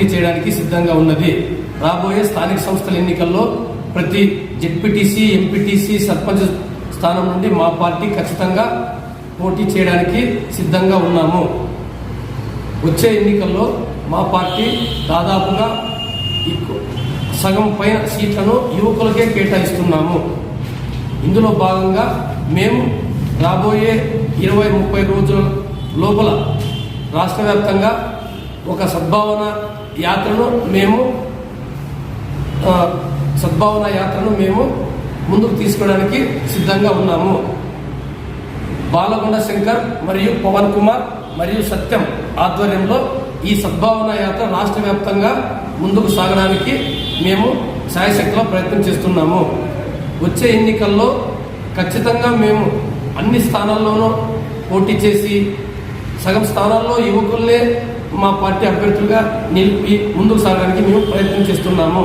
పోటీ చేయడానికి సిద్ధంగా ఉన్నది. రాబోయే స్థానిక సంస్థల ఎన్నికల్లో ప్రతి జెడ్పీటీసీ ఎంపీటీసీ సర్పంచ్ స్థానం నుండి మా పార్టీ ఖచ్చితంగా పోటీ చేయడానికి సిద్ధంగా ఉన్నాము. వచ్చే ఎన్నికల్లో మా పార్టీ దాదాపుగా సగం పైన సీట్లను యువకులకే కేటాయిస్తున్నాము. ఇందులో భాగంగా మేము రాబోయే ఇరవై ముప్పై రోజుల లోపల రాష్ట్ర వ్యాప్తంగా ఒక సద్భావన యాత్రను మేము సద్భావన యాత్రను మేము ముందుకు తీసుకోవడానికి సిద్ధంగా ఉన్నాము. బాలకొండ శంకర్ మరియు పవన్ కుమార్ మరియు సత్యం ఆధ్వర్యంలో ఈ సద్భావన యాత్ర రాష్ట్ర వ్యాప్తంగా ముందుకు సాగడానికి మేము సాయశక్తిలో ప్రయత్నం చేస్తున్నాము. వచ్చే ఎన్నికల్లో ఖచ్చితంగా మేము అన్ని స్థానాల్లోనూ పోటీ చేసి సగం స్థానాల్లో యువకుల్నే మా పార్టీ అభ్యర్థులుగా నిలిపి ముందుకు సాగడానికి మేము ప్రయత్నం చేస్తున్నాము.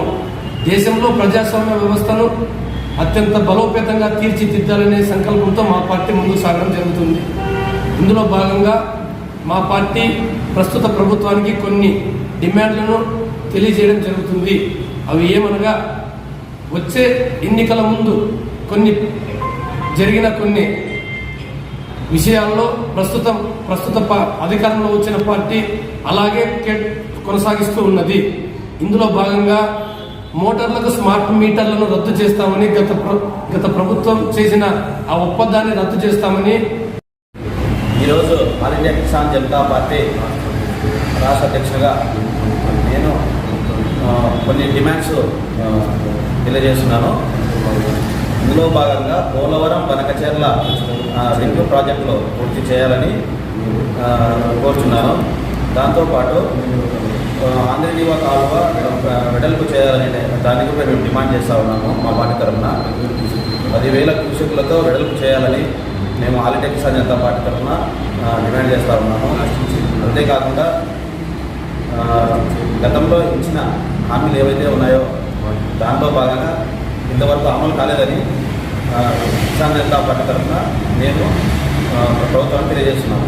దేశంలో ప్రజాస్వామ్య వ్యవస్థను అత్యంత బలోపేతంగా తీర్చిదిద్దాలనే సంకల్పంతో మా పార్టీ ముందుకు సాగడం జరుగుతుంది. ఇందులో భాగంగా మా పార్టీ ప్రస్తుత ప్రభుత్వానికి కొన్ని డిమాండ్లను తెలియజేయడం జరుగుతుంది. అవి ఏమనగా వచ్చే ఎన్నికల ముందు కొన్ని జరిగిన కొన్ని విషయాల్లో ప్రస్తుతం ప్రస్తుత ప- అధికారంలో వచ్చిన పార్టీ అలాగే కే- కొనసాగిస్తూ ఉన్నది. ఇందులో భాగంగా మోటార్లకు స్మార్ట్ మీటర్లను రద్దు చేస్తామని గత ప్ర- గత ప్రభుత్వం చేసిన ఆ ఒప్పందాన్ని రద్దు చేస్తామని ఈరోజు all India Kisan Janata party రాష్ట్ర అధ్యక్షుడిగా నేను కొన్ని డిమాండ్స్ తెలియజేస్తున్నాను. ఇందులో భాగంగా పోలవరం బనకచెర్ల ఆ, రింగ్ పూర్తి చేయాలని ఆ, కోరుచున్నాను. దాంతోపాటు ఆంధ్రజీవ కాలువ వెడల్పు చేయాలని దాని కూడా మేము డిమాండ్ చేస్తూ ఉన్నాము మా పార్టీ తరఫున. పదివేల కృషకులతో వెడల్పు చేయాలని మేము ఆల్ అనేంత పాటి జనతా పార్టీ తరఫున డిమాండ్ చేస్తూ ఉన్నాము. అంతేకాకుండా గతంలో ఇచ్చిన హామీలు ఏవైతే ఉన్నాయో దాంట్లో భాగంగా ఇంతవరకు అమలు కాలేదని కిసాన్ జనతా పార్టీ తరఫున నేను ప్రభుత్వాన్ని తెలియజేస్తున్నాను.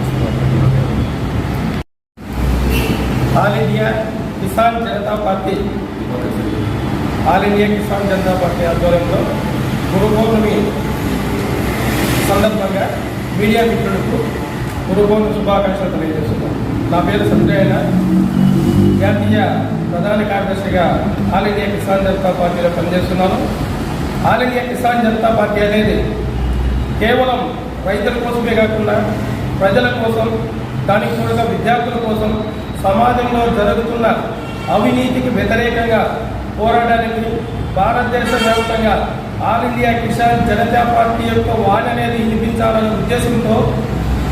All India Kisan Janata party. All India Kisan Janata party ఆధ్వర్యంలో గురు పౌర్ణమి సందర్భంగా మీడియా మిత్రులకు గురు పౌర్ణమి శుభాకాంక్షలు తెలియజేస్తున్నాను. నా పేరు సంజయ్ జాతీయ ప్రధాన కార్యదర్శిగా ఆల్ ఇండియా కిసాన్ జనతా పార్టీలో పనిచేస్తున్నాను. All India Kisan Janata party అనేది కేవలం రైతుల కోసమే కాకుండా ప్రజల కోసం దానికి కూడా విద్యార్థుల కోసం సమాజంలో జరుగుతున్న అవినీతికి వ్యతిరేకంగా పోరాడడానికి భారతదేశ వ్యాప్తంగా all India Kisan Janata party యొక్క వాణి అనేది వినిపించాలనే ఉద్దేశంతో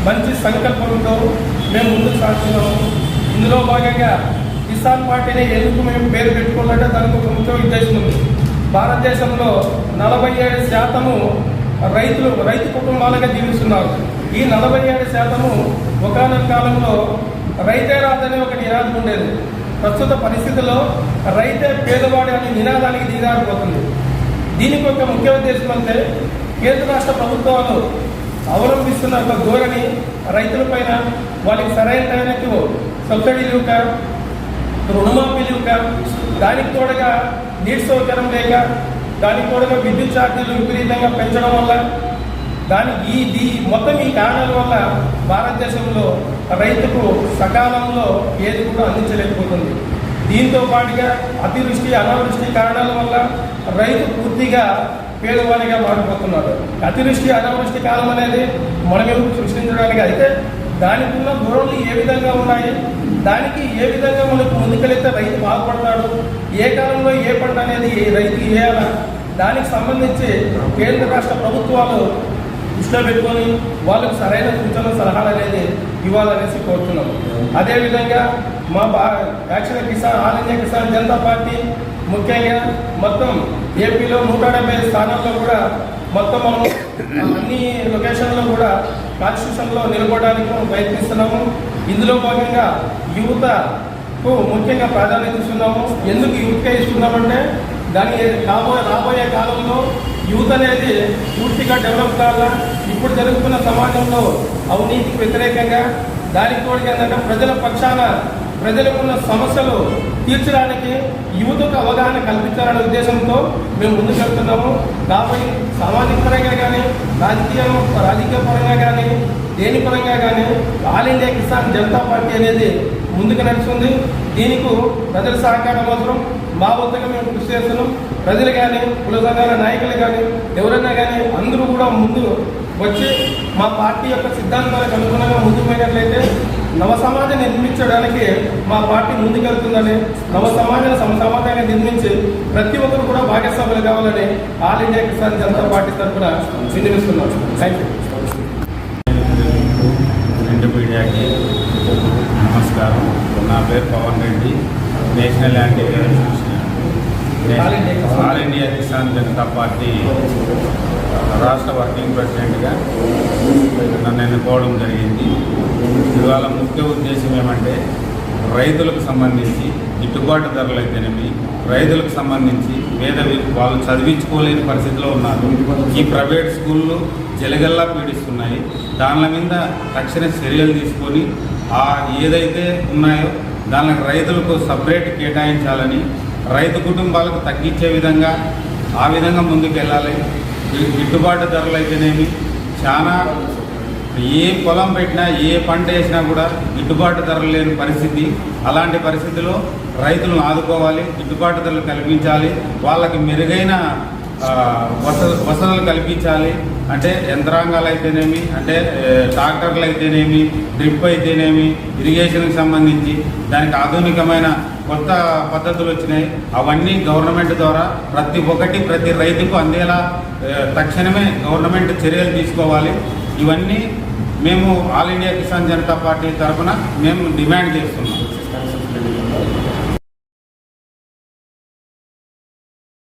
మంచి సంకల్పంతో మేము ముందుకు సాగుతున్నాము. ఇందులో భాగంగా కిసాన్ పార్టీని ఎందుకు మేము పేరు పెట్టుకోవాలంటే దానికి ఒక ముఖ్య ఉద్దేశం ఉంది. భారతదేశంలో నలభై ఏడు శాతము రైతులు రైతు కుటుంబాలుగా జీవిస్తున్నారు. ఈ నలభై ఏడు శాతము ఒకనొక కాలంలో రైతే రాదని ఒక నినాదం ఉండేది. ప్రస్తుత పరిస్థితుల్లో రైతే పేదవాడు అనే నినాదానికి దిగారిపోతుంది దీనికి ఒక ముఖ్య ఉద్దేశం అంటే కేంద్ర రాష్ట్ర ప్రభుత్వాలు అవలంబిస్తున్న ఒక ధోరణి రైతులపైన వాళ్ళకి సరైన టైంకి సబ్సిడీలు రుణమాఫీలు ఇవ్వక దానికి తోడగా నీటి సౌకర్యం లేక దానికి తోడగా విద్యుత్ ఛార్జీలు విపరీతంగా పెంచడం వల్ల దాని ఈ దీ మొత్తం ఈ కారణాల వల్ల భారతదేశంలో రైతుకు సకాలంలో ఏది కూడా అందించలేకపోతుంది. దీంతో పాటుగా అతివృష్టి అనావృష్టి కారణాల వల్ల రైతు పూర్తిగా పేదవాడిగా మారిపోతున్నారు. అతివృష్టి అనావృష్టి కాలం అనేది మనమే సృష్టించడానికి అయితే దానికి ఉన్న ధోరణులు ఏ విధంగా ఉన్నాయి? దానికి ఏ విధంగా మనకు ముందుకెళ్తే రైతు బాగుపడతాడు? ఏ కాలంలో ఏ పంట అనేది రైతు రైతుకి వేయాలా? దానికి సంబంధించి కేంద్ర రాష్ట్ర ప్రభుత్వాలు దృష్టిలో పెట్టుకొని వాళ్ళకు సరైన సూచనలు సలహాలు అనేది ఇవ్వాలనేసి కోరుతున్నాం. అదేవిధంగా మా బా దక్షిణ Kisan all India Kisan Janata party ముఖ్యంగా మొత్తం ఏపీలో నూట డెబ్బై స్థానాల్లో కూడా మొత్తం మనం అన్ని లొకేషన్లో కూడా కాన్స్టిట్యూషన్లో నిలబడడానికి మనం ప్రయత్నిస్తున్నాము. ఇందులో భాగంగా యువతకు ముఖ్యంగా ప్రాధాన్యత ఇస్తున్నాము. ఎందుకు యువతగా ఇస్తున్నామంటే దాని రాబోయే రాబోయే కాలంలో యూత్ అనేది పూర్తిగా డెవలప్ కావాలా? ఇప్పుడు జరుగుతున్న సమాజంలో అవినీతికి వ్యతిరేకంగా దానికి తోడుగా ఏంటంటే ప్రజల పక్షాన ప్రజలకు ఉన్న సమస్యలు తీర్చడానికి యువతకు అవగాహన కల్పించాలనే ఉద్దేశంతో మేము ముందుకు వెళ్తున్నాము. కాబట్టి సామాజిక పరంగా కానీ రాజకీయం రాజకీయ పరంగా కానీ దేని పరంగా కానీ all India Kisan Janata party అనేది ముందుకు నడుస్తుంది. దీనికి ప్రజల సహకారం అవసరం. మా వద్దగా మేము కృషి చేస్తున్నాం. ప్రజలు కానీ కుల సంఘాల నాయకులు కానీ ఎవరైనా కానీ అందరూ కూడా ముందు వచ్చి మా పార్టీ యొక్క సిద్ధాంతాలకు అనుగుణంగా ముందుకు పోయినట్లయితే నవ సమాజం నిర్మించడానికి మా పార్టీ ముందుకెళ్తుందని నవ సమాజాన్ని సమ నిర్మించి ప్రతి ఒక్కరు కూడా భాగస్వాములు కావాలని all India Kisan Janata party తరఫున వినిపిస్తున్నాం థ్యాంక్ యూ మీడియాకి నమస్కారం. నా పేరు Pawan Reddy. National anti all India Kisan. Janata party రాష్ట్ర వర్కింగ్ ప్రెసిడెంట్గా నన్ను ఎన్నుకోవడం జరిగింది ఇవాళ ముఖ్య ఉద్దేశం ఏమంటే రైతులకు సంబంధించి గిట్టుబాటు ధరలు అయితేనేమి రైతులకు సంబంధించి పేద వాళ్ళు చదివించుకోలేని పరిస్థితిలో ఉన్నారు ఈ ప్రైవేట్ స్కూళ్ళు జలగల్లా పీడిస్తున్నాయి దానిల మీద తక్షణ చర్యలు తీసుకొని ఆ ఏదైతే ఉన్నాయో దానికి రైతులకు సపరేట్ కేటాయించాలని రైతు కుటుంబాలకు తగ్గించే విధంగా ఆ విధంగా ముందుకు వెళ్ళాలి గిట్టుబాటు ధరలు అయితేనేమి చాలా ఏ పొలం పెట్టినా ఏ పంట వేసినా కూడా గిట్టుబాటు ధరలు లేని పరిస్థితి. అలాంటి పరిస్థితిలో రైతులను ఆదుకోవాలి గిట్టుబాటు ధరలు కల్పించాలి వాళ్ళకి మెరుగైన వస వసతులు కల్పించాలి. అంటే యంత్రాంగాలు అయితేనేమి అంటే ట్రాక్టర్లు అయితేనేమి డ్రిప్ అయితేనేమి ఇరిగేషన్కి సంబంధించి దానికి ఆధునికమైన కొత్త పద్ధతులు వచ్చినాయి. అవన్నీ గవర్నమెంట్ ద్వారా ప్రతి ఒక్కటి ప్రతి రైతుకు అందేలా తక్షణమే గవర్నమెంట్ చర్యలు తీసుకోవాలి. ఇవన్నీ మేము all India Kisan Janata party తరఫున మేము డిమాండ్ చేస్తున్నాం.